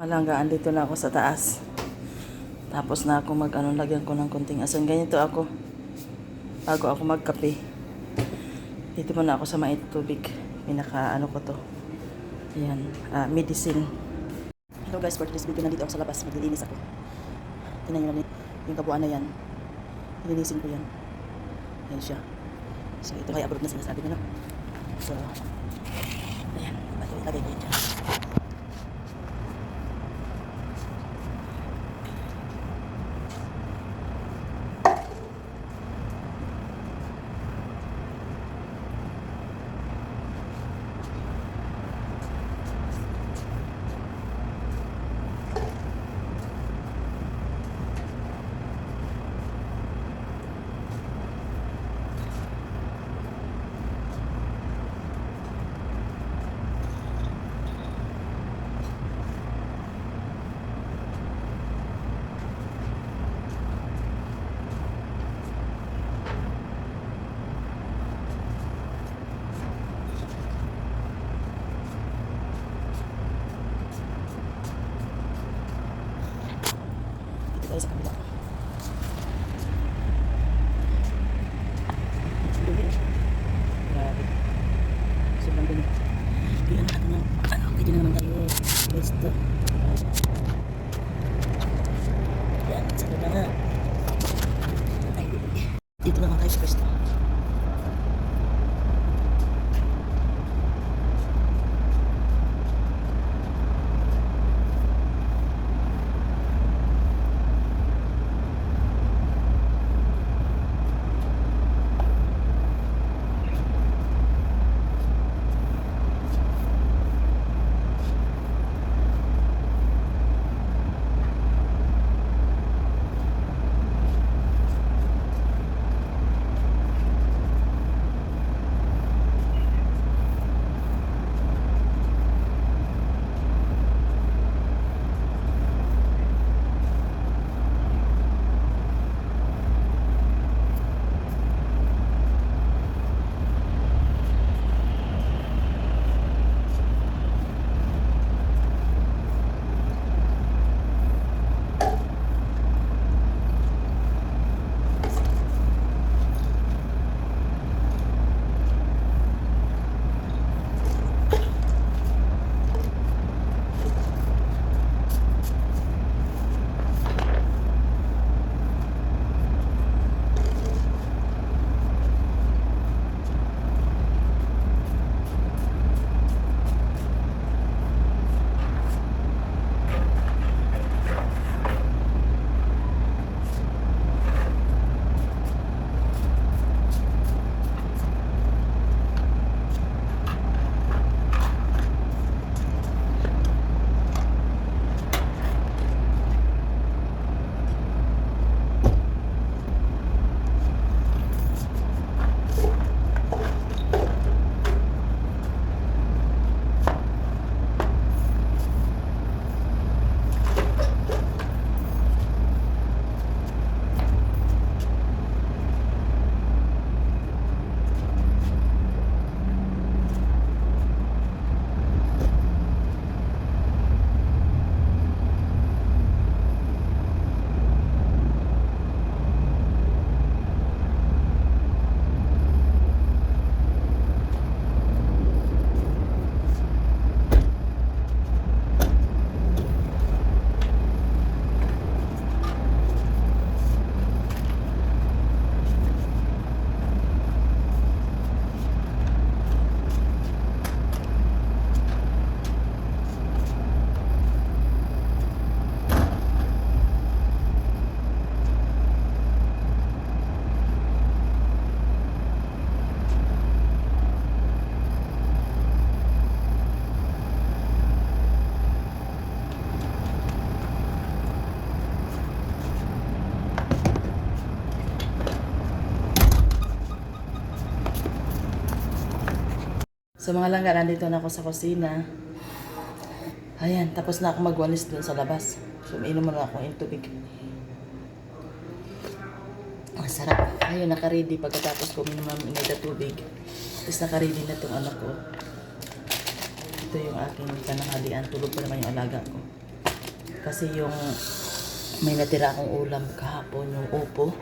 Malangga, andito na ako sa taas. Tapos na ako mag ano, lagyan ko ng konting asin. Ganito ako. Bago ako magkape. Dito muna ako sa mait tubig. Pinaka ano ko to. Ayan, ah, medicine. Hello guys, for today's video nandito ako sa labas. Maglilinis ako. Tingnan nyo lang yung kabuuan na yan. Nilinisin ko yan. Ayan siya. So ito kaya abroad na sinasabi nila. So, ayan. Ilagay ko yan dyan. So mga langga, nandito na ako sa kusina. Ayan, tapos na ako magwalis doon sa labas. So mainom muna ako yung tubig. Ang sarap. Ayun, nakaready pagkatapos ko minum ng inay na tubig. Tapos nakaready na itong anak ko. Ito yung aking pananghalian. Tulog pa naman yung alaga ko. Kasi yung may natira akong ulam kahapon, yung upo.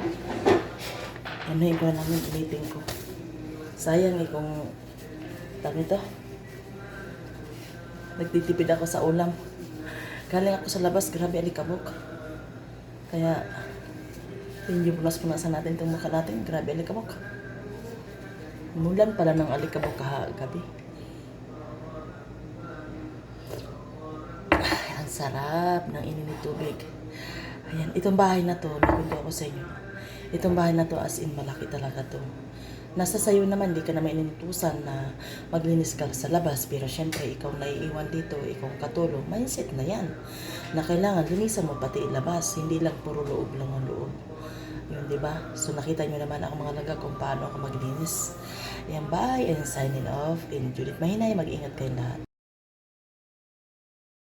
Ano yung ko namin, ulitin ko. Sayang eh kung, tawag nito, nagtitipid ako sa ulam. Galing ako sa labas, grabe alikabok. Kaya, yung punas-punasan natin itong mukha natin, grabe alikabok. Mulan pala ng alikabok kahagabi. Ay, ang sarap ng ininit tubig. Ayan, itong bahay na to, nakwento ako sa inyo. Itong bahay na to, as in, malaki talaga to. Nasa sayo naman, di ka naman inutusan na maglinis ka sa labas. Pero syempre, ikaw naiiwan dito, ikaw katulong. Mindset na yan. Na kailangan linisan mo pati ilabas. Hindi lang puro loob lang ang loob. Yun, di ba? So, nakita nyo naman ako mga laga kung paano ako maglinis. Ayan, bye and signing off. And Judith Mahinay, mag-ingat kayo lahat.